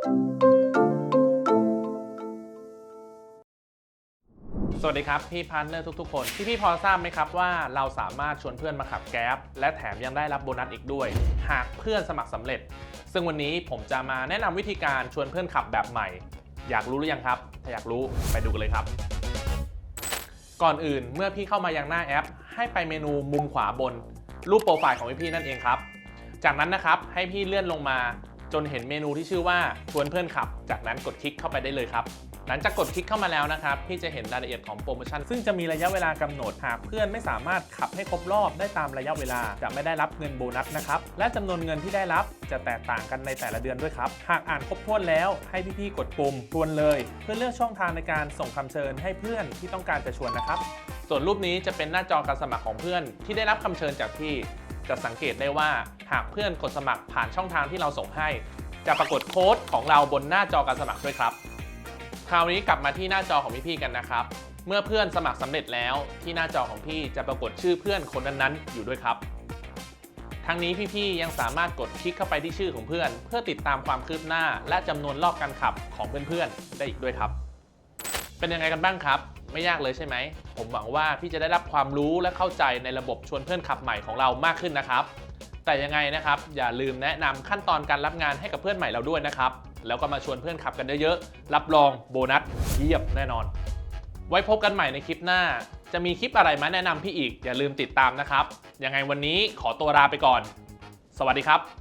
สวัสดีครับ พี่พาร์ทเนอร์ทุกๆคน พี่พี่พอทราบไหมครับว่าเราสามารถชวนเพื่อนมาขับแก๊ปและแถมยังได้รับโบนัสอีกด้วย หากเพื่อนสมัครสำเร็จ ซึ่งวันนี้ผมจะมาแนะนำวิธีการชวนเพื่อนขับแบบใหม่ อยากรู้หรือยังครับ ถ้าอยากรู้ไปดูกันเลยครับ ก่อนอื่นเมื่อพี่เข้ามายังหน้าแอป ให้ไปเมนูมุมขวาบน รูปโปรไฟล์ของพี่ๆนั่นเองครับ จากนั้นนะครับให้พี่เลื่อนลงมา จนเห็นเมนูที่ชื่อว่าชวนเพื่อนขับ จากนั้นกดคลิกเข้าไปได้เลยครับ หลังจากกดคลิกเข้ามาแล้วนะครับพี่จะเห็นรายละเอียดของโปรโมชั่น ซึ่งจะมีระยะเวลากำหนดหากเพื่อนไม่สามารถขับให้ครบรอบได้ตามระยะเวลา จะไม่ได้รับเงินโบนัสนะครับและจำนวนเงินที่ได้รับจะแตกต่างกันในแต่ละเดือนด้วยครับหากอ่านครบถ้วนแล้วให้พี่ๆกดปุ่มชวนเลย เพื่อเลือกช่องทางในการส่งคำเชิญให้เพื่อนที่ต้องการจะชวนนะครับส่วนรูปนี้จะเป็นหน้าจอการสมัครของเพื่อนที่ได้รับคำเชิญจากพี่ จะสังเกตได้ว่าหากเพื่อนกดสมัครผ่านช่องทางที่เราส่งให้ จะปรากฏโค้ดของเราบนหน้าจอการสมัครด้วยครับ คราวนี้กลับมาที่หน้าจอของพี่ๆกันนะครับ เมื่อเพื่อนสมัครสำเร็จแล้วที่หน้าจอของพี่จะปรากฏชื่อเพื่อนคนนั้นๆอยู่ด้วยครับ ทั้งนี้พี่ๆยังสามารถกดคลิกเข้าไปที่ชื่อของเพื่อน เพื่อติดตามความคืบหน้า และจำนวนรอบการขับของเพื่อนๆได้อีกด้วยครับ เป็นยังไงกันบ้างครับ ไม่ยากเลยใช่ไหม ผมหวังว่าพี่จะได้รับความรู้และเข้าใจในระบบชวนเพื่อนขับใหม่ของเรามากขึ้นนะครับ แต่ยังไงนะครับ อย่าลืมแนะนำขั้นตอนการรับงานให้กับเพื่อนใหม่เราด้วยนะครับ แล้วก็มาชวนเพื่อนขับกันเยอะๆ รับรองโบนัสเยียบแน่นอน ไว้พบกันใหม่ในคลิปหน้า จะมีคลิปอะไรมาแนะนำพี่อีก อย่าลืมติดตามนะครับ ยังไงวันนี้ขอตัวลาไปก่อน สวัสดีครับ